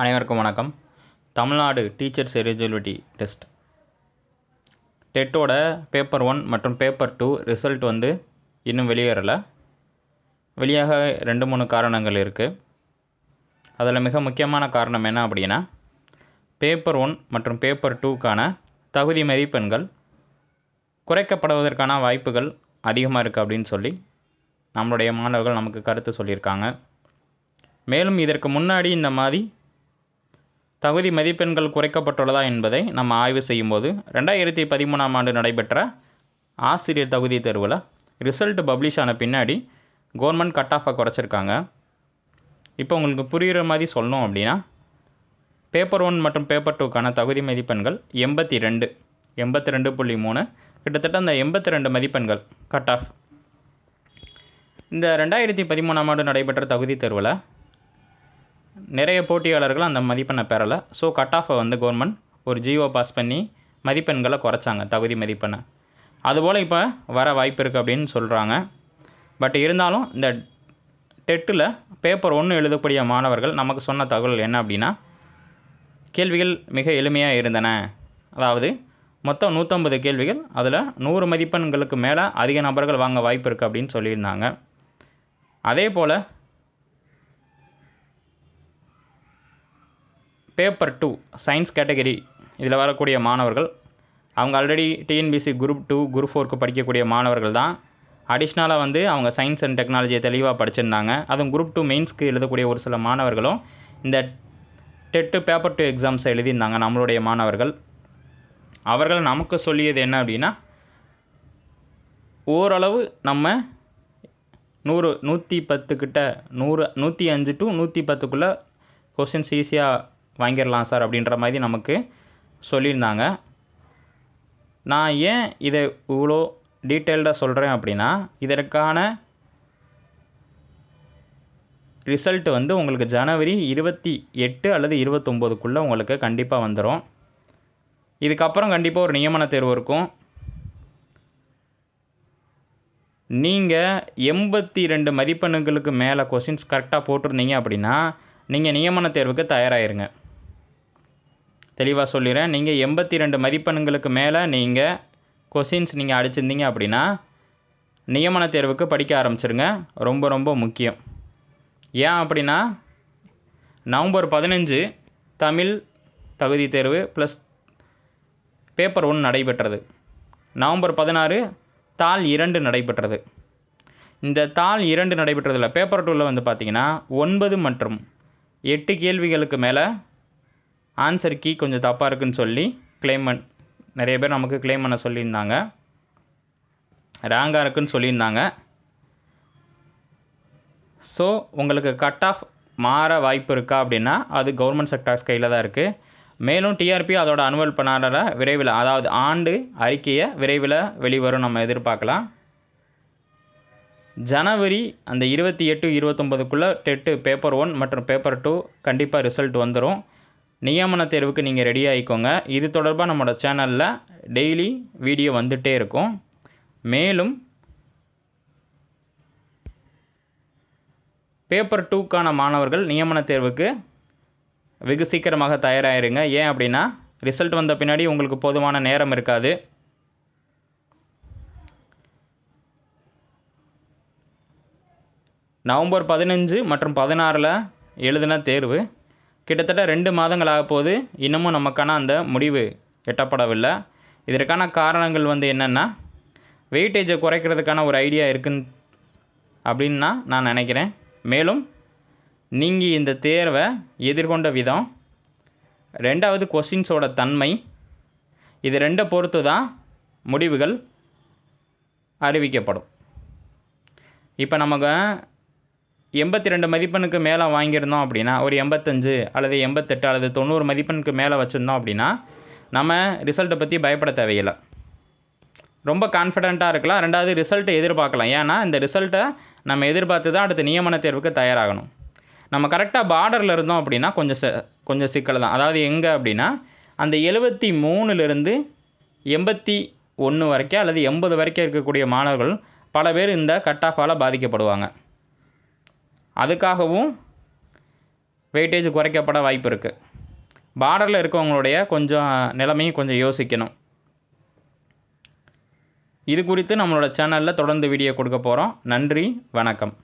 அனைவருக்கும் வணக்கம். Tamil Nadu teachers eligibility test. டெட்டோட paper one மற்றும் பேப்பர் டூ ரிசல்ட் வந்து இன்னும் வெளியேறலை. வெளியாக ரெண்டு மூணு காரணங்கள் இருக்குது அதில் மிக முக்கியமான காரணம் என்ன அப்படின்னா பேப்பர் ஒன் மற்றும் பேப்பர் டூக்கான தகுதி மதிப்பெண்கள் குறைக்கப்படுவதற்கான வாய்ப்புகள் அதிகமாக இருக்குது அப்படின்னு சொல்லி நம்மளுடைய மாணவர்கள் நமக்கு கருத்து சொல்லியிருக்காங்க. மேலும் இதற்கு முன்னாடி இந்த மாதிரி தகுதி மதிப்பெண்கள் குறைக்கப்பட்டுள்ளதா என்பதை நம்ம ஆய்வு செய்யும்போது ரெண்டாயிரத்தி பதிமூணாம் ஆண்டு நடைபெற்ற ஆசிரியர் தகுதி தேர்வில் ரிசல்ட் பப்ளிஷ் ஆன பின்னாடி கவர்மெண்ட் கட் ஆஃபை குறைச்சிருக்காங்க. இப்போ உங்களுக்கு புரிகிற மாதிரி சொல்லணும் அப்படின்னா பேப்பர் ஒன் மற்றும் பேப்பர் டூக்கான தகுதி மதிப்பெண்கள் எண்பத்தி ரெண்டு எண்பத்தி ரெண்டு புள்ளி மூணு கிட்டத்தட்ட அந்த எண்பத்தி ரெண்டு மதிப்பெண்கள் கட் ஆஃப் இந்த ரெண்டாயிரத்தி பதிமூணாம் ஆண்டு நடைபெற்ற தகுதி தேர்வில் நிறைய போட்டியாளர்கள் அந்த மதிப்பெண்ணை பெறலை. ஸோ கட் ஆஃபை வந்து கவர்மெண்ட் ஒரு ஜியோ பாஸ் பண்ணி மதிப்பெண்களை குறைச்சாங்க தகுதி மதிப்பெண்ணை. அதுபோல் இப்போ வர வாய்ப்பு இருக்குது அப்படின்னு சொல்கிறாங்க பட் இருந்தாலும் இந்த டெட்டில் பேப்பர் ஒன்று எழுதக்கூடிய மாணவர்கள் நமக்கு சொன்ன தகவல் என்ன அப்படின்னா கேள்விகள் மிக எளிமையாக இருந்தன. அதாவது மொத்தம் நூற்றம்பது கேள்விகள் அதில் நூறு மதிப்பெண்களுக்கு மேலே அதிக நபர்கள் வாங்க வாய்ப்பு இருக்குது அப்படின்னு சொல்லியிருந்தாங்க. அதே போல் பேப்பர் டூ சயின்ஸ் கேட்டகரி இதில் வரக்கூடிய மாணவர்கள். அவங்க already TNPSC group two group ஃபோருக்கு படிக்கக்கூடிய மாணவர்கள் தான். அடிஷ்னலாக வந்து அவங்க சயின்ஸ் அண்ட் டெக்னாலஜியை தெளிவாக படிச்சிருந்தாங்க. அதுவும் குரூப் டூ மெயின்ஸ்க்கு எழுதக்கூடிய ஒரு சில மாணவர்களும் இந்த டெட்டு பேப்பர் டூ எக்ஸாம்ஸை எழுதியிருந்தாங்க நம்மளுடைய மாணவர்கள். அவர்கள் நமக்கு சொல்லியது என்ன அப்படின்னா ஓரளவு நம்ம நூறு நூற்றி பத்துக்கிட்ட நூறு நூற்றி அஞ்சு டு நூற்றி பத்துக்குள்ளே கொஷின்ஸ் ஈஸியாக வாங்கிடலாம் சார் அப்படின்ற மாதிரி நமக்கு சொல்லியிருந்தாங்க. நான் ஏன் இதை இவ்வளோ டீட்டெயில்டாக சொல்கிறேன் அப்படின்னா இதற்கான ரிசல்ட் வந்து உங்களுக்கு ஜனவரி இருபத்தி எட்டு அல்லது இருபத்தொம்போதுக்குள்ளே உங்களுக்கு கண்டிப்பாக வந்துடும் இதுக்கப்புறம் கண்டிப்பாக ஒரு நியமன தேர்வு இருக்கும். நீங்கள் எண்பத்தி ரெண்டு மதிப்பெண்களுக்கு மேலே கொஷின்ஸ் கரெக்டாக போட்டிருந்தீங்க அப்படின்னா நீங்கள் நியமன தேர்வுக்கு தயாராகிருங்க தெளிவாக சொல்லிடுறேன் நீங்கள் எண்பத்தி ரெண்டு மதிப்பெண்களுக்கு மேலே நீங்கள் கொஷின்ஸ் நீங்கள் அடிச்சிருந்தீங்க அப்படின்னா நியமன தேர்வுக்கு படிக்க ஆரம்பிச்சிருங்க. ரொம்ப ரொம்ப முக்கியம். ஏன் அப்படின்னா நவம்பர் பதினஞ்சு தமிழ் தகுதி தேர்வு ப்ளஸ் பேப்பர் ஒன்று நடைபெற்றது. நவம்பர் பதினாறு தாள் இரண்டு நடைபெற்றது. இந்த தாள் இரண்டு நடைபெற்றதில் பேப்பர் டூவில் வந்து பார்த்திங்கன்னா ஒன்பது மற்றும் எட்டு கேள்விகளுக்கு மேலே ஆன்சர் கீ கொஞ்சம் தப்பாக இருக்குன்னு சொல்லி கிளைம் பண் நிறைய பேர் நமக்கு கிளைம் பண்ண சொல்லியிருந்தாங்க. ரேங்காக இருக்குன்னு சொல்லியிருந்தாங்க. ஸோ உங்களுக்கு கட் ஆஃப் மாற வாய்ப்பு இருக்கா அப்படின்னா அது கவர்மெண்ட் செக்டார்ஸ் கையில் தான் இருக்குது மேலும் டிஆர்பி அதோட அனுவல் பண்ணாத விரைவில் அதாவது ஆண்டு அறிக்கையை விரைவில் வெளிவரும் நம்ம எதிர்பார்க்கலாம். ஜனவரி அந்த இருபத்தி எட்டு இருபத்தொம்பதுக்குள்ளே டெட்டு பேப்பர் ஒன் மற்றும் பேப்பர் டூ கண்டிப்பாக ரிசல்ட் வந்துடும் நியமன தேர்வுக்கு நீங்கள் ரெடி ஆகிக்கோங்க இது தொடர்பாக நம்மளோட சேனலில் டெய்லி வீடியோ வந்துகிட்டே இருக்கும். மேலும் பேப்பர் டூக்கான மாணவர்கள் நியமன தேர்வுக்கு வெகு சீக்கிரமாக தயாராகிருங்க ஏன் அப்படின்னா ரிசல்ட் வந்த பின்னாடி உங்களுக்கு போதுமான நேரம் இருக்காது. நவம்பர் பதினஞ்சு மற்றும் பதினாறில் எழுதின தேர்வு. கிட்டத்தட்ட ரெண்டு மாதங்களாக போது இன்னமும் நமக்கான அந்த முடிவு எட்டப்படவில்லை. இதற்கான காரணங்கள் வந்து என்னென்னா வெயிட்டேஜை குறைக்கிறதுக்கான ஒரு ஐடியா இருக்குன்னு அப்படின்னா நான் நினைக்கிறேன். மேலும் நீங்கள் இந்த தேர்வை எதிர்கொண்ட விதம் ரெண்டாவது கொஷின்ஸோட தன்மை இது ரெண்டை பொறுத்து தான் முடிவுகள் அறிவிக்கப்படும். இப்போ நமக்கு எண்பத்தி ரெண்டு மதிப்பெண்ணுக்கு மேலே வாங்கியிருந்தோம் அப்படின்னா ஒரு எண்பத்தஞ்சு அல்லது எண்பத்தெட்டு அல்லது தொண்ணூறு மதிப்பெண்ணுக்கு மேலே வச்சுருந்தோம் அப்படின்னா நம்ம ரிசல்ட்டை பற்றி பயப்பட தேவையில்லை. ரொம்ப கான்ஃபிடெண்ட்டாக இருக்கலாம். ரெண்டாவது ரிசல்ட்டை எதிர்பார்க்கலாம். ஏன்னா இந்த ரிசல்ட்டை நம்ம எதிர்பார்த்து தான் அடுத்த நியமன தேர்வுக்கு தயாராகணும். நம்ம கரெக்டாக பார்டரில் இருந்தோம் அப்படின்னா கொஞ்சம் ச கொஞ்சம் சிக்கல் தான். அதாவது எங்கே அப்படின்னா அந்த எழுபத்தி மூணுலேருந்து எண்பத்தி ஒன்று வரைக்கும் அல்லது எண்பது வரைக்கும் இருக்கக்கூடிய மாணவர்கள் பல பேர் இந்த கட் ஆஃபால் பாதிக்கப்படுவாங்க. அதுக்காகவும் வெயிட்டேஜ் குறைக்கப்பட வாய்ப்பு இருக்குது பார்டரில் இருக்கவங்களுடைய கொஞ்சம் நிலைமையும் கொஞ்சம் யோசிக்கணும். இது குறித்து நம்மளோட சேனலில் தொடர்ந்து வீடியோ கொடுக்க போகிறோம் நன்றி வணக்கம்.